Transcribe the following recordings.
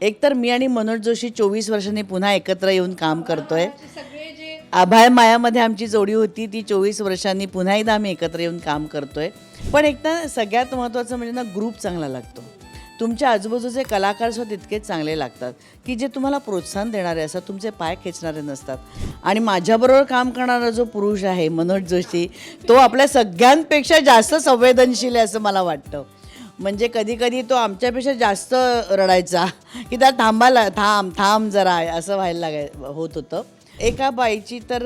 एकतर मी आणि मनोज जोशी चोवीस वर्षांनी पुन्हा एकत्र येऊन काम करतोय. आभाळ मायामध्ये आमची जोडी होती ती चोवीस वर्षांनी पुन्हा एकदा आम्ही एकत्र येऊन काम करतोय. पण एकदा सगळ्यात महत्त्वाचं म्हणजे ना ग्रुप चांगला लागतो. तुमच्या आजूबाजूचे कलाकार सुद्धा तितकेच चांगले लागतात की जे तुम्हाला प्रोत्साहन देणारे असतात तुमचे पाय खेचणारे नसतात. आणि माझ्याबरोबर काम करणारा जो पुरुष आहे मनोज जोशी तो आपल्या सगळ्यांपेक्षा जास्त संवेदनशील आहे असं मला वाटतं. म्हणजे कधीकधी तो आमच्यापेक्षा जास्त रडायचा की त्या थांबायला थांब थांब जरा असं व्हायला लागाय होत होतं. एका बाईची तर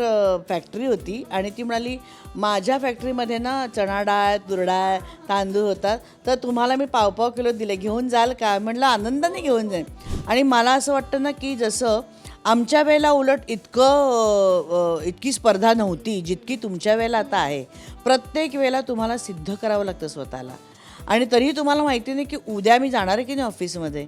फॅक्टरी होती आणि ती म्हणाली माझ्या फॅक्टरीमध्ये ना चणा डाळ तुरडाळ तांदूळ होतात तर तुम्हाला मी पावपाव किलो दिले घेऊन जाल का? म्हटलं आनंदाने घेऊन जाईन. आणि मला असं वाटतं ना की जसं आमच्या वेळेला उलट इतकं इतकी स्पर्धा नव्हती जितकी तुमच्या वेळेला आता आहे प्रत्येक वेळेला तुम्हाला सिद्ध करावं लागतं स्वतःला. आणि तरीही तुम्हाला माहिती नाही की उद्या मी जाणार आहे की नाही ऑफिसमध्ये?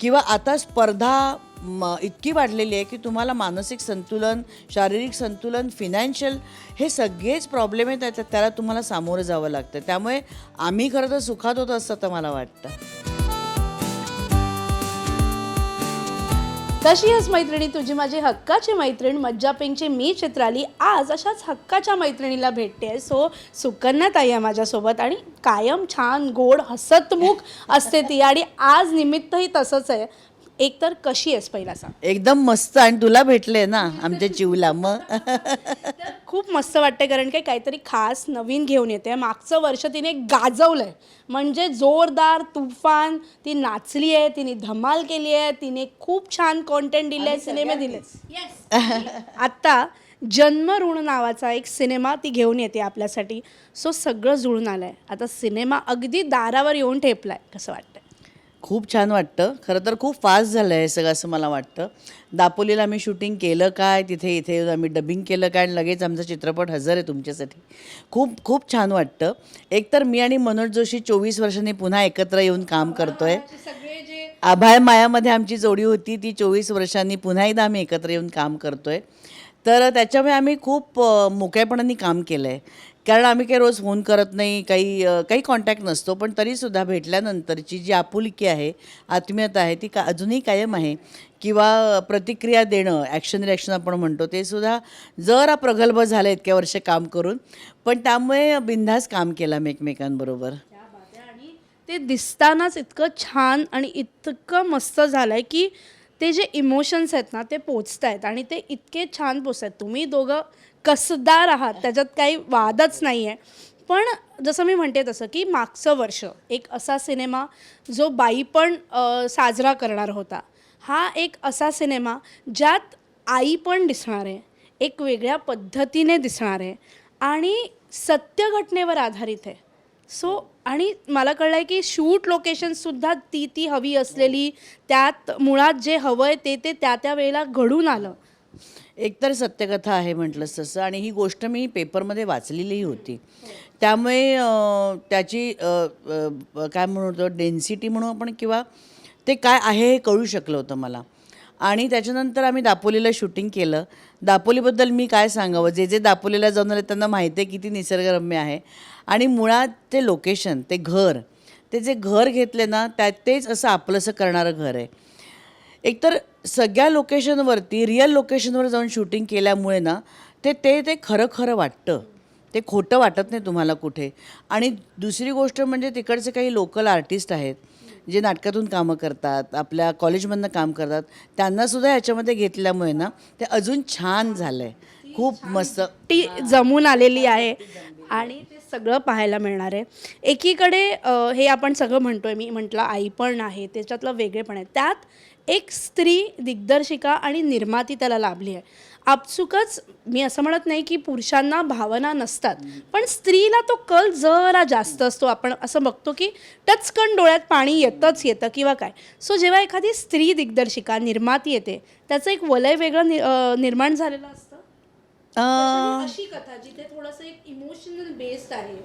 किंवा आता स्पर्धा म इतकी वाढलेली आहे की तुम्हाला मानसिक संतुलन शारीरिक संतुलन फिनान्शियल हे सगळेच प्रॉब्लेम आहेत त्याच्यात त्याला तुम्हाला सामोरं जावं लागतं. त्यामुळे आम्ही खरं तर सुखात होत असं तर मला वाटतं. तशीच मैत्रिणी? तुझी माझी हक्काची मैत्रीण मज्जा पिंकची मी चित्राली. आज अशाच हक्काच्या मैत्रिणीला भेटते सो सुकन्या ताई आहे माझ्यासोबत आणि कायम छान गोड हसतमुख असते ती. आणि आज निमित्तही तसंच आहे. एकतर कशी आहेस पहिला सांग. एकदम मस्त आणि तुला भेटले ना आमच्या चिवला मग तर खूप मस्त वाटते कारण काय काहीतरी खास नवीन घेऊन येते. मागचं वर्ष तिने गाजवलं आहे म्हणजे जोरदार तुफान ती नाचली आहे तिने धमाल केली आहे तिने खूप छान कॉन्टेंट दिले आहे सिनेमे दिले आत्ता जन्मऋण नावाचा एक सिनेमा ती घेऊन येते आपल्यासाठी. सो सगळं जुळून आलं आहे आता सिनेमा अगदी दारावर येऊन ठेपला आहे कसं वाटतंय? खूप छान वाटतं. खरं तर खूप फास्ट झालं आहे सगळं असं मला वाटतं. दापोलीला आम्ही शूटिंग केलं काय? तिथे इथे येऊन आम्ही डबिंग केलं काय? आणि लगेच आमचा चित्रपट हजर आहे तुमच्यासाठी. खूप खूप छान वाटतं. एकतर मी आणि मनोज जोशी चोवीस वर्षांनी पुन्हा एकत्र येऊन काम करतोय. आभाळ मायामध्ये आमची जोडी होती ती चोवीस वर्षांनी पुन्हा एकदा आम्ही एकत्र येऊन काम करतोय. तर त्याच्यामुळे आम्ही खूप मोकळेपणाने काम केलं आहे कारण आम्ही काही रोज फोन करत नाही काही काही कॉन्टॅक्ट नसतो पण तरीसुद्धा भेटल्यानंतरची जी आपुलकी आहे आत्मीयता आहे ती का अजूनही कायम आहे. किंवा प्रतिक्रिया देणं ॲक्शन रिॲक्शन आपण म्हणतो ते सुद्धा जरा प्रगल्भ झालं इतक्या वर्ष काम करून. पण त्यामुळे बिनधास काम केलं आम्ही एकमेकांबरोबर. ते दिसतानाच इतकं छान आणि इतकं मस्त झालं आहे की ते जे इमोशन्स आहेत ना ते पोचत आहेत आणि ते इतके छान पोचत आहेत तुम्ही दोघं कसदार आहात त्याच्यात काही वादच नाही आहे पण जसं मी म्हणते तसं की मागचं वर्ष एक असा सिनेमा जो बाई पण साजरा करणार होता. हा एक असा सिनेमा ज्यात आई पण दिसणार आहे एक वेगळ्या पद्धतीने दिसणार आहे आणि सत्य घटनेवर आधारित आहे. सो आणि मला कळलं आहे की शूट लोकेशनसुद्धा ती ती हवी असलेली त्यात मुळात जे हवं आहे ते ते त्या त्या वेळेला घडून आलं. एकतर सत्यकथा आहे म्हटलंच तसं आणि ही गोष्ट मी पेपरमध्ये वाचलेलीही होती. त्यामुळे त्याची काय म्हणू काय म्हणतो डेन्सिटी म्हणू आपण किंवा ते काय आहे हे कळू शकलं होतं मला. आणि त्याच्यानंतर आम्ही दापोलीला शूटिंग केलं. दापोलीबद्दल मी काय सांगावं? जे जे दापोलीला जाऊन आले त्यांना माहिती आहे किती निसर्गरम्य आहे. आणि मुळात ते लोकेशन ते घर ते जे घर घेतले ना त्यात तेच असं आपलंसं करणारं घर आहे. एकतर सगळ्या लोकेशनवरती रिअल लोकेशनवर जाऊन शूटिंग केल्यामुळे ना ते ते ते खरं खरं वाटतं. ते खोटं वाटत नाही तुम्हाला कुठे. आणि दुसरी गोष्ट म्हणजे तिकडचे काही लोकल आर्टिस्ट आहेत जे नाटकातून कामं करतात आपल्या कॉलेजमधनं काम करतात त्यांनासुद्धा याच्यामध्ये घेतल्यामुळे ना ते अजून छान झालं आहे खूप मस्त. ती जमून आलेली आहे आणि ते सगळं पाहायला मिळणार आहे. एकीकडे हे आपण सगळं म्हणतोय मी म्हटलं आई पण आहे त्याच्यातलं वेगळे पण आहे त्यात एक स्त्री दिग्दर्शिका आणि निर्माती त्याला लाभली आहे. आपसुकच मी असं म्हणत नाही की पुरुषांना भावना नसतात पण स्त्रीला तो कल जरा जास्त असतो. आपण असं बघतो की टचकन डोळ्यात पाणी येतच येतं किंवा काय. सो जेव्हा एखादी स्त्री दिग्दर्शिका निर्माती येते त्याचं एक वलय वेगळं नि- निर्माण झालेलं असतं? अशी कथा जिथे थोडंसं एक इमोशनल बेस्ड आहे.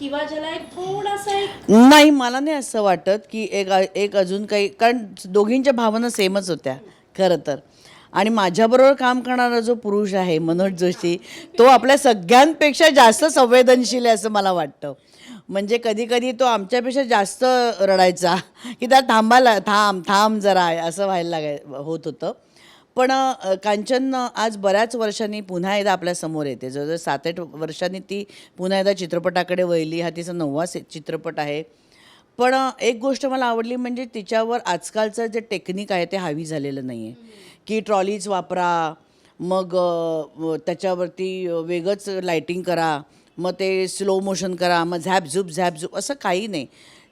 किंवा ज्याला एक थोडासा एक नाही मला नाही असं वाटत की एक एक अजून काही कारण दोघींच्या भावना सेमच होत्या खरं तर. आणि माझ्याबरोबर काम करणारा जो पुरुष आहे मनोज जोशी तो आपल्या सगळ्यांपेक्षा जास्त संवेदनशील आहे असं मला वाटतं. म्हणजे कधी कधी तो आमच्यापेक्षा जास्त रडायचा की त्या थांबायला थांब थांब जरा असं व्हायला लागाय होत होतं. पण कांचन आज बऱ्याच वर्षांनी पुन्हा एकदा आपल्यासमोर येते. जवळजवळ सात आठ वर्षांनी ती पुन्हा एकदा चित्रपटाकडे वळली. हा तिचा नववा चित्रपट आहे. पण एक गोष्ट मला आवडली म्हणजे तिच्यावर आजकालचं जे टेक्निक आहे ते हावी झालेलं नाही आहे की ट्रॉलीज वापरा मग त्याच्यावरती वेगळंच लायटिंग करा मग ते स्लो मोशन करा मग झॅप झूप झॅप झुप असं काही नाही.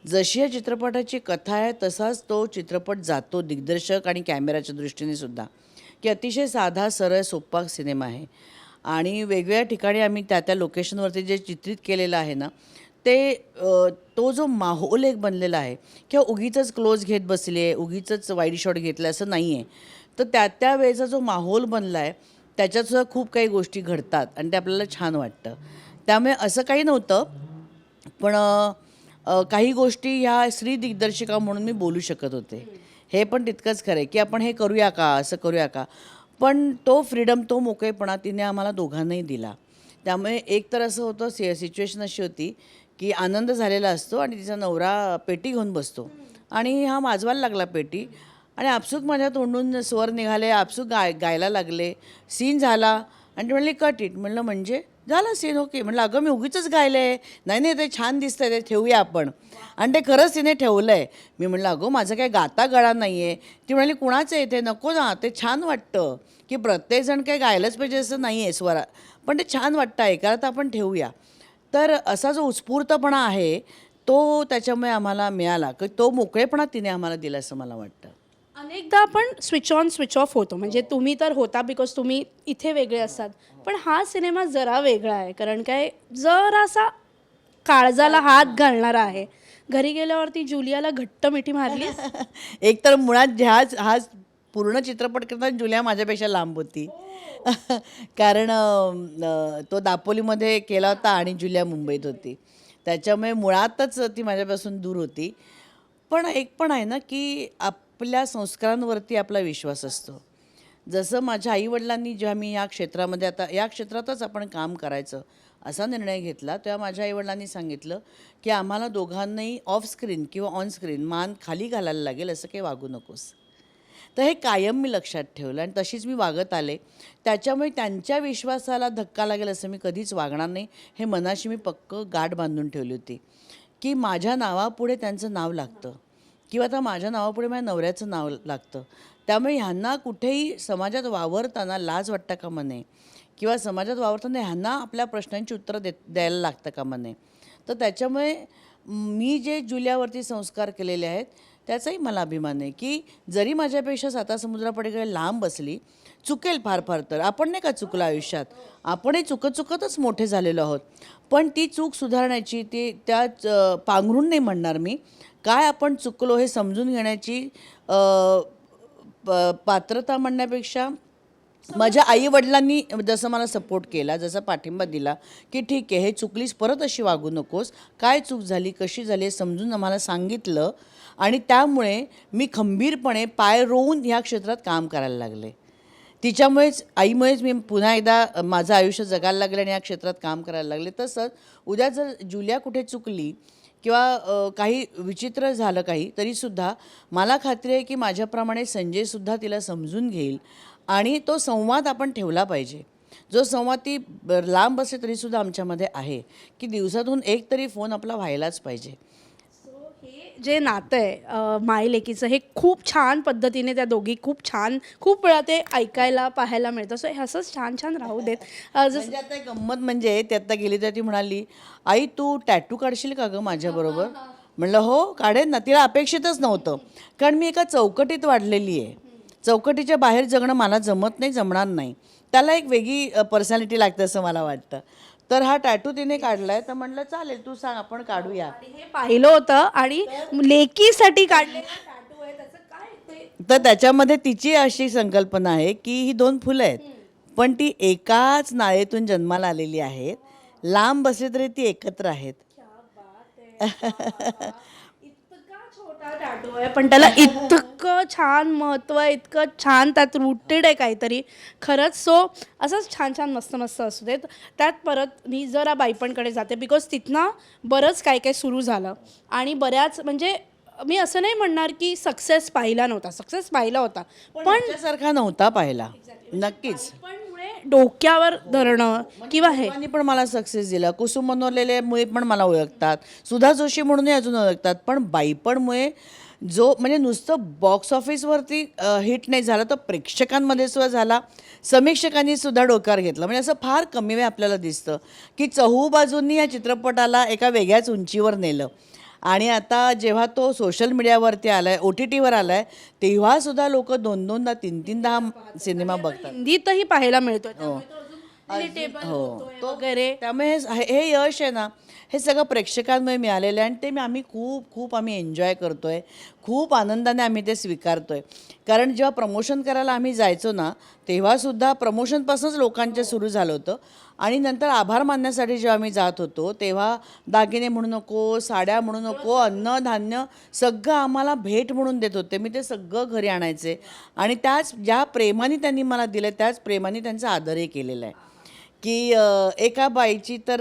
जशी या चित्रपटाची कथा आहे तसाच तो चित्रपट जातो दिग्दर्शक आणि कॅमेऱ्याच्या दृष्टीने सुद्धा. की अतिशय साधा सरळ सोपा सिनेमा आहे. आणि वेगवेगळ्या ठिकाणी आम्ही त्या त्या लोकेशनवरती जे चित्रित केलेलं आहे ना ते तो जो माहोल एक बनलेला आहे किंवा उगीच क्लोज घेत बसले आहे उगीच वाईड शॉट घेतलं असं नाही आहे तर त्या त्या वेळेचा जो माहोल बनला आहे त्याच्यातसुद्धा खूप काही गोष्टी घडतात आणि ते आपल्याला छान वाटतं. त्यामुळे असं काही नव्हतं पण काही गोष्टी ह्या स्त्री दिग्दर्शिका म्हणून मी बोलू शकत होते. हे पण तितकंच खरं आहे की आपण हे करूया का असं करूया का? पण तो फ्रीडम तो मोकळेपणा तिने आम्हाला दोघांनाही दिला. त्यामुळे एक तर असं होतं सि सिच्युएशन अशी होती की आनंद झालेला असतो आणि तिचा नवरा पेटी घेऊन बसतो. आणि हा माजवायला लागला पेटी आणि आपसूक माझ्या तोंडून स्वर निघाले आपसूक गाय गायला लागले. सीन झाला आणि ते म्हणले कट इट म्हणलं म्हणजे? झालं सीन ओके म्हणलं अगं मी उगीच गायलं आहे नाही नाही ते छान दिसतंय ते ठेवूया आपण. आणि ते खरंच तिने ठेवलं आहे मी म्हणलं अगं माझं काही गाता गळा नाही आहे ती म्हणाली कुणाचं आहे ते? नको ना ते छान वाटतं. की प्रत्येकजण काही गायलंच पाहिजे असं नाही आहे स्वरा. पण ते छान वाटतं ऐकायला तर आपण ठेवूया. तर असा जो उत्स्फूर्तपणा आहे तो त्याच्यामुळे आम्हाला मिळाला. की तो मोकळेपणा तिने आम्हाला दिला असं मला वाटतं. अनेकदा आपण स्विच ऑन स्विच ऑफ होतो. म्हणजे तुम्ही तर होता बिकॉज तुम्ही इथे वेगळे असतात. पण हा सिनेमा जरा वेगळा आहे. कारण काय? जरासा काळजाला हात घालणारा आहे. घरी गेल्यावरती जुलियाला घट्ट मिठी मारली. एक तर मुळात ह्याच हा पूर्ण चित्रपट करताना जुलिया माझ्यापेक्षा लांब होती. कारण तो दापोलीमध्ये केला होता आणि जुलिया मुंबईत होती. त्याच्यामुळे मुळातच ती माझ्यापासून दूर होती. पण एक पण आहे ना की आप आपल्या संस्कारांवरती आपला विश्वास असतो. जसं माझ्या आईवडिलांनी जेव्हा मी या क्षेत्रामध्ये आता या क्षेत्रातच आपण काम करायचं असा निर्णय घेतला तेव्हा माझ्या आईवडिलांनी सांगितलं की आम्हाला दोघांनाही ऑफ स्क्रीन किंवा ऑन स्क्रीन मान खाली घालायला लागेल असं काही वागू नकोस. तर हे कायम मी लक्षात ठेवलं आणि तशीच मी वागत आले. त्याच्यामुळे त्यांच्या विश्वासाला धक्का लागेल असं मी कधीच वागणार नाही हे मनाशी मी पक्क गाठ बांधून ठेवली होती. की माझ्या नावापुढे त्यांचं नाव लागतं. किंवा आता माझ्या नावापुढे माझ्या नवऱ्याचं नाव लागतं. त्यामुळे ह्यांना कुठेही समाजात वावरताना लाज वाटता कामा नये किंवा समाजात वावरताना ह्यांना आपल्या प्रश्नांची उत्तरं देत द्यायला लागतं कामा नये तर त्याच्यामुळे मी जे जुल्यावरती संस्कार केलेले आहेत त्याचाही मला अभिमान आहे की जरी माझ्यापेक्षा साता समुद्रापडीकडे लांब बसली चुकेल फार फार तर. आपण नाही का चुकलं आयुष्यात? आपणही चुकत चुकतच मोठे झालेलो आहोत. पण ती चूक सुधारण्याची ती त्या पांघरून नाही म्हणणार मी. काय आपण चुकलो हे समजून घेण्याची प- पात्रता म्हणण्यापेक्षा माझ्या आई वडिलांनी जसं मला सपोर्ट केला जसा पाठिंबा दिला की ठीक आहे हे चुकलीस परत अशी वागू नकोस. काय चूक झाली कशी झाली हे समजून आम्हाला सांगितलं आणि त्यामुळे मी खंबीरपणे पाय रोवून ह्या क्षेत्रात काम करायला लागले. तिच्यामुळेच आईमुळेच मी पुन्हा एकदा माझं आयुष्य जगायला लागले आणि या क्षेत्रात काम करायला लागले. तसंच उद्या जर जुलिया कुठे चुकली किंवा काही विचित्र झालं काही तरीसुद्धा मला खात्री आहे की माझ्याप्रमाणे संजयसुद्धा तिला समजून घेईल आणि तो संवाद आपण ठेवला पाहिजे. जो संवाद ती लांब असे तरीसुद्धा आमच्यामध्ये आहे की दिवसातून एक तरी फोन आपला व्हायलाच पाहिजे. हे जे नातं आहे अं, माई लेकीचं हे खूप छान पद्धतीने त्या दोघी खूप छान खूप वेळा ते ऐकायला पाहायला मिळतं. सो हे असंच छान छान राहू देत. अं, जसं म्हणजे आता एक गंमत म्हणजे ती आता गेली तर ती म्हणाली आई तू टॅटू काढशील का गं माझ्याबरोबर म्हणलं हो काढेन ना. तिला अपेक्षितच नव्हतं. कारण मी एका चौकटीत वाढलेली आहे. चौकटीच्या बाहेर जगणं मला जमत नाही जमणार नाही. त्याला एक वेगळी पर्सनॅलिटी लागते असं मला वाटतं. तर हा टॅटू तिने काढलाय तर म्हणलं चालेल तू सांग आपण काढूया. हे पाहिलं होतं आणि लेकीसाठी काढलेलं tattoo आहे त्याचं काय ते? तर त्याच्यामध्ये तिची अशी संकल्पना आहे की ही दोन फुलं आहेत. पण ती एकाच नाळेतून जन्माला आलेली आहेत. लांब बसली तरी ती एकत्र आहेत. टॅटू आहे पण त्याला इतकं छान महत्त्व आहे इतकं छान त्यात रुटेड आहे काहीतरी. खरंच सो असंच छान छान मस्त मस्त असू देत. त्यात परत मी जरा बाईपणकडे जाते बिकॉज तिथनं बरंच काय काय सुरू झालं. आणि बऱ्याच म्हणजे मी असं नाही म्हणणार की सक्सेस पाहिला नव्हता. सक्सेस पाहिला होता. पण सारखा नव्हता पाहिला. नक्कीच. पण डोक्यावर धरणं किंवा हे. पण मला सक्सेस दिला. कुसुम मनोरलेले मुळे पण मला ओळखतात. सुधा जोशी म्हणूनही अजून ओळखतात. पण बाईपणमुळे जो म्हणजे नुसतं बॉक्स ऑफिसवरती हिट नाही झाला तर प्रेक्षकांमध्ये सुद्धा झाला. समीक्षकांनी सुद्धा डोक्यावर घेतलं. म्हणजे असं फार कमी वेळ आपल्याला दिसतं की चहू बाजूंनी या चित्रपटाला एका वेगळ्याच उंचीवर नेलं. आणि आता जेव्हा तो सोशल मीडियावरती आला आहे ओ टी टीवर आला आहे तेव्हासुद्धा लोक दोन दोनदा तीन तीनदा हा सिनेमा बघतात. हिंदीतही पाहायला मिळतोय. त्यामुळे तो अजून relatable होतोय वगैरे. त्यामुळे हे हे यश आहे ना हे सगळं प्रेक्षकांमुळे मिळालेलं आहे आणि ते मी आम्ही खूप खूप आम्ही एन्जॉय करतो आहे खूप आनंदाने आम्ही ते स्वीकारतो आहे कारण जेव्हा प्रमोशन करायला आम्ही जायचो ना तेव्हासुद्धा प्रमोशनपासूनच लोकांचे सुरू झालं होतं. आणि नंतर आभार मानण्यासाठी जेव्हा आम्ही जात होतो तेव्हा दागिने म्हणू नको साड्या म्हणू नको अन्न धान्य सगळं आम्हाला भेट म्हणून देत होते. मी ते सगळं घरी आणायचे. आणि त्याच ज्या प्रेमाने त्यांनी मला दिलं त्याच प्रेमाने त्यांचा आदरही केलेला आहे. की एका बाईची तर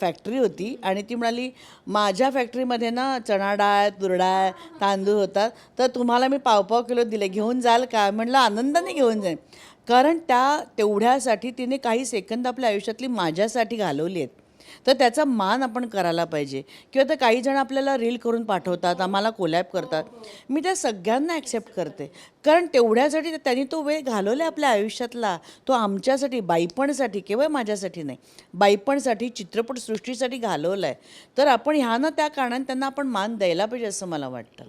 फॅक्टरी होती आणि ती म्हणाली माझ्या फॅक्टरीमध्ये ना चणा डाळ तूर डाळ तांदूळ होतात तर तुम्हाला मी पावपाव किलो दिले घेऊन जाल का? म्हणलं आनंदाने घेऊन जाईन. कारण त्या तेवढ्यासाठी तिने काही सेकंद आपल्या आयुष्यातली माझ्यासाठी घालवली आहेत. तर त्याचा मान आपण करायला पाहिजे. किंवा तर काही जण आपल्याला रील करून पाठवतात आम्हाला कोलॅब करतात. मी त्या सगळ्यांना ॲक्सेप्ट करते. कारण तेवढ्यासाठी त्यांनी तो वेळ घालवला आपल्या आयुष्यातला. तो आमच्यासाठी बायपणसाठी केवळ माझ्यासाठी नाही. बायपणसाठी चित्रपटसृष्टीसाठी घालवला आहे तर आपण ह्या ना त्या कारणाने त्यांना आपण मान द्यायला पाहिजे असं मला वाटतं.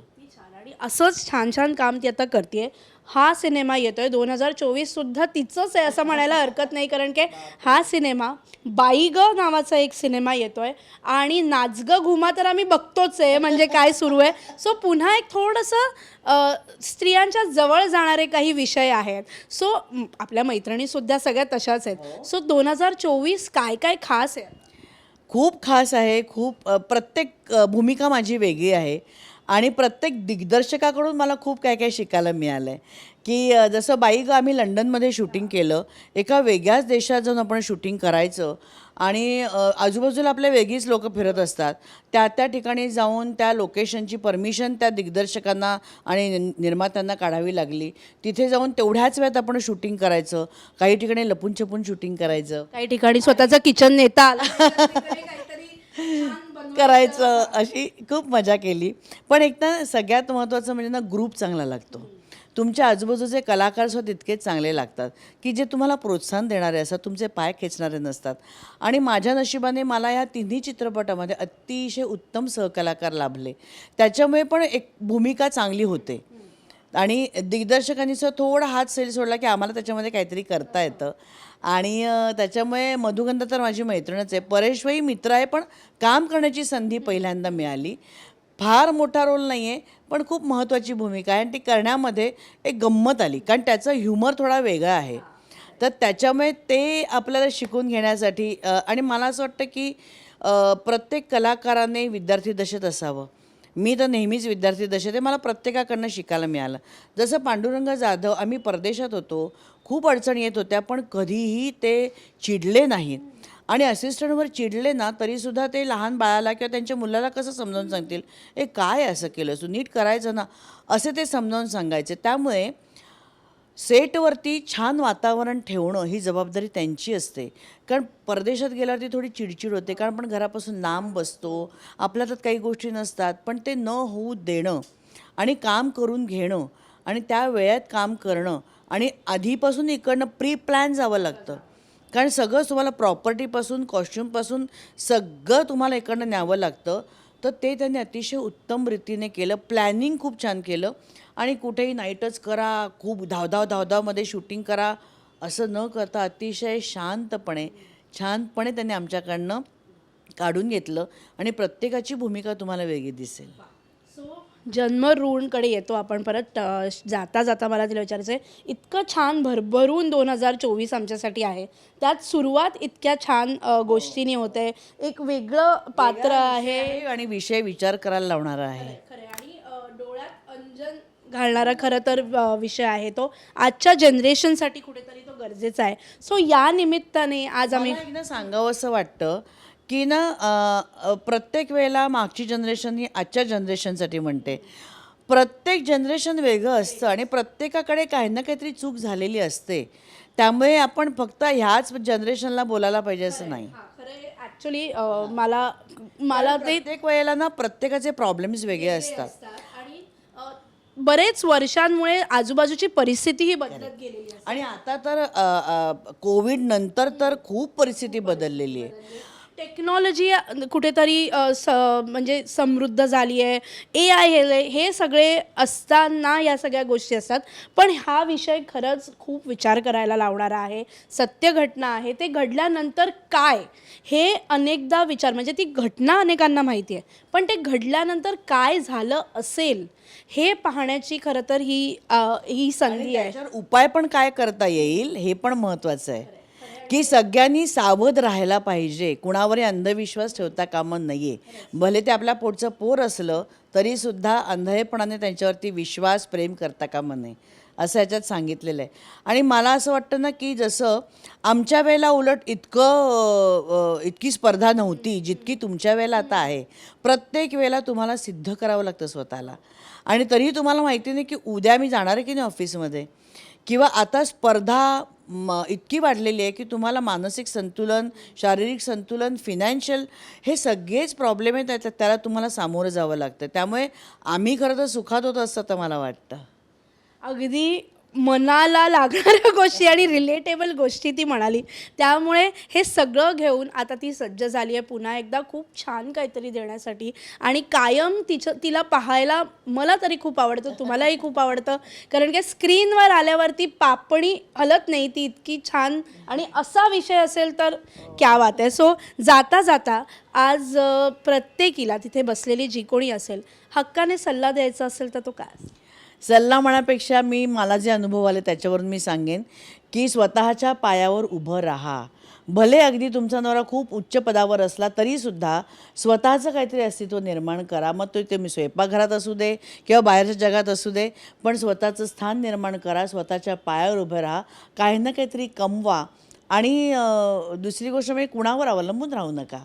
असंच छान छान काम ती आता करते हा सिनेमा येतोय. दोन हजार चोवीस सुद्धा तिचंच आहे असं म्हणायला हरकत नाही कारण की हा सिनेमा बाईग नावाचा एक सिनेमा येतोय आणि नाच घुमा तर आम्ही बघतोच आहे म्हणजे काय सुरू आहे. सो पुन्हा एक थोडंसं स्त्रियांच्या जवळ जाणारे काही विषय आहेत. सो आपल्या आपल्या मैत्रिणीसुद्धा सगळ्या तशाच आहेत. सो दोन हजार चोवीस काय काय खास आहे? खूप खास आहे खूप प्रत्येक भूमिका माझी वेगळी आहे. आणि प्रत्येक दिग्दर्शकाकडून मला खूप काय काय शिकायला मिळालं आहे की जसं बाई ग आम्ही लंडनमध्ये शूटिंग केलं एका वेगळ्याच देशात जाऊन आपण शूटिंग करायचं आणि आजूबाजूला आपल्या वेगळीच लोक फिरत असतात. त्या त्या ठिकाणी जाऊन त्या लोकेशनची परमिशन त्या दिग्दर्शकांना आणि निर्मात्यांना काढावी लागली. तिथे जाऊन तेवढ्याच वेळात आपण शूटिंग करायचं. काही ठिकाणी लपून छपून शूटिंग करायचं. काही ठिकाणी स्वतःचा किचन नेता आला. करायचं अशी खूप मजा केली. पण एक ना सगळ्यात महत्त्वाचं म्हणजे ना ग्रुप चांगला लागतो. तुमच्या आजूबाजूचे कलाकार सुद्धा तितकेच चांगले लागतात. की जे तुम्हाला प्रोत्साहन देणारे असतात तुमचे पाय खेचणारे नसतात. आणि माझ्या नशिबाने मला या तिन्ही चित्रपटामध्ये अतिशय उत्तम सहकलाकार लाभले. त्याच्यामुळे पण एक भूमिका चांगली होते. आणि दिग्दर्शकांनी सुद्धा थोडा हात सैल सोडला की आम्हाला त्याच्यामध्ये काहीतरी करता येतं. आणि त्याच्यामुळे मधुगंधा तर माझी मैत्रीणच आहे. परेशवही मित्र आहे पण काम करण्याची संधी पहिल्यांदा मिळाली. फार मोठा रोल नाही आहे पण खूप महत्त्वाची भूमिका आहे. आणि ती करण्यामध्ये एक गंमत आली कारण त्याचा ह्युमर थोडा वेगळा आहे. तर त्याच्यामुळे ते आपल्याला शिकून घेण्यासाठी आणि मला असं वाटतं की प्रत्येक कलाकाराने विद्यार्थी दशेत असावं. मी तर नेहमीच विद्यार्थी दशेत आहे. मला प्रत्येकाकडनं शिकायला मिळालं. जसं पांडुरंग जाधव आम्ही परदेशात होतो. खूप अडचणी येत होत्या पण कधीही ते चिडले नाहीत. आणि असिस्टंटवर चिडले ना तरीसुद्धा ते लहान बाळाला किंवा त्यांच्या मुलाला कसं समजावून सांगतील? ए काय असं केलं तू नीट करायचं ना. असे ते समजावून सांगायचे. त्यामुळे सेटवरती छान वातावरण ठेवणं ही जबाबदारी त्यांची असते. कारण परदेशात गेल्यावरती थोडी चिडचिड होते. कारण आपण घरापासून लांब बसतो. आपल्या त्यात काही गोष्टी नसतात. पण ते न होऊ देणं आणि काम करून घेणं आणि त्या वेळेत काम करणं आणि आधीपासून इकडनं प्री प्लॅन जावं लागतं. कारण सगळं तुम्हाला प्रॉपर्टीपासून कॉस्ट्युमपासून सगळं तुम्हाला इकडनं न्यावं लागतं. तर ते त्यांनी अतिशय उत्तम रीतीने केलं. प्लॅनिंग खूप छान केलं. आणि कुठेही नाईटच करा खूप धावधाव धावधावमध्ये शूटिंग करा असं न करता अतिशय शांतपणे छानपणे त्यांनी आमच्याकडनं काढून घेतलं आणि प्रत्येकाची भूमिका तुम्हाला वेगळी दिसेल. सो जन्मऋणकडे येतो आपण परत जाता जाता मला तिला विचारायचं आहे इतकं छान भरभरून दोन हजार चोवीस आमच्यासाठी आहे. त्यात सुरुवात इतक्या छान गोष्टींनी होते. एक वेगळं पात्र आहे. आणि विषय विचार करायला लावणारा आहे खरं आहे. आणि अ, डोळे घालणारा खरं तर विषय आहे तो. आजच्या जनरेशनसाठी कुठेतरी तो गरजेचा आहे. सो या निमित्ताने आज आम्ही सांगावं असं वाटतं की ना प्रत्येक वेळेला मागची जनरेशन ही आजच्या जनरेशनसाठी म्हणते. प्रत्येक जनरेशन वेगळं असतं आणि प्रत्येकाकडे काही ना काहीतरी चूक झालेली असते. त्यामुळे आपण फक्त ह्याच जनरेशनला बोलायला पाहिजे असं नाही. खरं ॲक्च्युली मला मला ते प्रत्येक वेळेला ना प्रत्येकाचे प्रॉब्लेम्स वेगळे असतात. बरेच वर्षांमुळे आजूबाजूची परिस्थितीही बदलत गेलेली आहे. आणि आता तर कोविड नंतर तर खूप परिस्थिती बदललेली आहे. टेक्नॉलॉजी कुठेतरी अ, स म्हणजे समृद्ध झाली आहे. ए आय हे हे सगळे असताना या सगळ्या गोष्टी असतात. पण हा विषय खरंच खूप विचार करायला लावणारा आहे. सत्य घटना आहे. ते घडल्यानंतर काय? हे अनेकदा विचार म्हणजे ती घटना अनेकांना माहिती आहे. पण ते घडल्यानंतर काय झालं असेल? हे पाहण्याची खरं तर ही अ, ही संधी आहे. त्याच्यावर उपाय पण काय करता येईल हे पण महत्वाचं आहे. की सगळ्यांनी सावध राहायला पाहिजे. कुणावरही अंधविश्वास ठेवता कामं नाही आहे भले ते आपल्या पोटचं पोर असलं तरी सुद्धा अंधळेपणाने त्यांच्यावरती विश्वास प्रेम करता कामा नये. असं याच्यात सांगितलेलं आहे. आणि मला असं वाटतं ना की जसं आमच्या वेळेला उलट इतकं इतकी स्पर्धा नव्हती जितकी तुमच्या वेळेला आता आहे. प्रत्येक वेळेला तुम्हाला सिद्ध करावं लागतं स्वतःला. आणि तरीही तुम्हाला माहिती नाही की उद्या मी जाणार आहे की नाही ऑफिसमध्ये किंवा आता स्पर्धा म इतकी वाढलेली आहे की तुम्हाला मानसिक संतुलन शारीरिक संतुलन फिनान्शियल हे सगळेच प्रॉब्लेम आहेत त्याच्यात त्याला तुम्हाला सामोरं जावं लागतं. त्यामुळे आम्ही खरं तर सुखात होतो असं तर मला वाटतं. अगदी मनाला लागणाऱ्या गोष्टी आणि रिलेटेबल गोष्टी ती म्हणाली. त्यामुळे हे सगळं घेऊन आता ती सज्ज झाली आहे. पुन्हा एकदा खूप छान काहीतरी देण्यासाठी. आणि कायम तिचं तिला पाहायला मला तरी खूप आवडतं तुम्हालाही खूप आवडतं. कारण की स्क्रीनवर आल्यावरती पापणी हलत नाही ती इतकी छान आणि असा विषय असेल तर क्या बात आहे. सो जाता जाता आज प्रत्येकीला तिथे बसलेली जी कोणी असेल हक्काने सल्ला द्यायचा असेल तर तो काय? असेल? सल्ला म्हणण्यापेक्षा मी मला जे अनुभव आले त्याच्यावरून मी सांगेन की स्वतःच्या पायावर उभं राहा. भले अगदी तुमचा नवरा खूप उच्च पदावर असला तरीसुद्धा स्वतःचं काहीतरी अस्तित्व निर्माण करा. मग तो तुम्ही स्वयंपाकघरात असू दे किंवा बाहेरच्या जगात असू दे पण स्वतःचं स्थान निर्माण करा स्वतःच्या पायावर उभं राहा. काही ना काहीतरी कमवा. आणि दुसरी गोष्ट म्हणजे कुणावर अवलंबून राहू नका.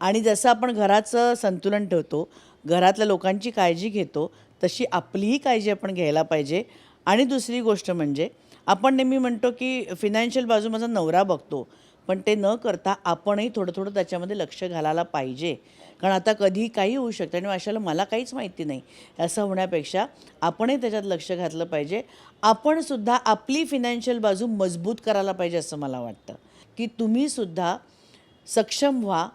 आणि जसं आपण घराचं संतुलन ठेवतो घरातल्या लोकांची काळजी घेतो तशी आपलीही काळजी आपण घ्यायला पाहिजे. आणि दुसरी गोष्ट म्हणजे आपण नेहमी म्हणतो की फिनान्शियल बाजू माझा नवरा बघतो पण ते न करता आपणही थोडं थोडं त्याच्यामध्ये लक्ष घालायला पाहिजे. कारण आता कधी काही होऊ शकतं आणि अशाला मला काहीच माहिती नाही. असं होण्यापेक्षा आपणही त्याच्यात लक्ष घातलं पाहिजे. आपणसुद्धा आपली फिनान्शियल बाजू मजबूत करायला पाहिजे असं मला वाटतं. की तुम्हीसुद्धा सक्षम व्हा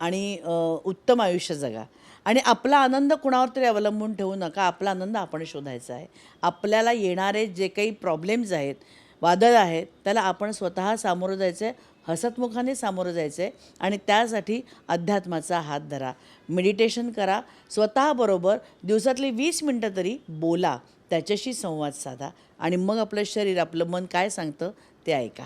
आणि उत्तम आयुष्य जगा. आणि आपला आनंद कुणावर तरी अवलंबून ठेवू नका. आपला आनंद आपण शोधायचा आहे. आपल्याला येणारे जे काही प्रॉब्लेम्स आहेत वादळ आहेत त्याला आपण स्वतः सामोरं जायचं आहे हसतमुखाने सामोरं जायचं आहे आणि त्यासाठी अध्यात्माचा हात धरा. मेडिटेशन करा. स्वतःबरोबर दिवसातली वीस मिनटं तरी बोला. त्याच्याशी संवाद साधा आणि मग आपलं शरीर आपलं मन काय सांगतं ते ऐका.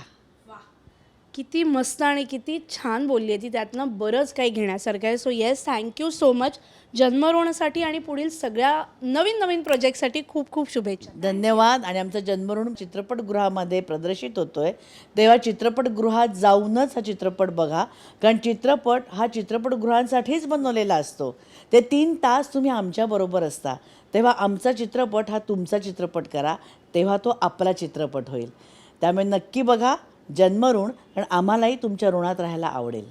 किती मस्त आणि किती छान बोलली आहे ती. त्यातनं बरंच काही घेण्यासारखं आहे. So yes thank you so much जन्मरोणासाठी आणि पुढील सगळ्या नवीन नवीन प्रोजेक्टसाठी खूप खूप शुभेच्छा. धन्यवाद. आणि आमचा जन्मऋण चित्रपटगृहामध्ये प्रदर्शित होतो आहे तेव्हा चित्रपटगृहात जाऊनच हा चित्रपट बघा. कारण चित्रपट हा चित्रपटगृहांसाठीच बनवलेला असतो. ते तीन तास तुम्ही आमच्याबरोबर असता. तेव्हा आमचा चित्रपट हा तुमचा चित्रपट करा. तेव्हा तो आपला चित्रपट होईल. त्यामुळे नक्की बघा. जन्मऋण कारण आम्हालाही तुमच्या ऋणात राहायला आवडेल.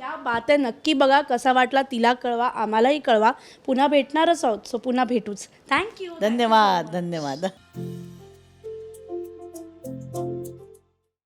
या बात आहे नक्की बघा कसा वाटला तिला कळवा आम्हालाही कळवा. पुन्हा भेटणारच आहोत सो पुन्हा भेटूच. थँक्यू धन्यवाद धन्यवाद.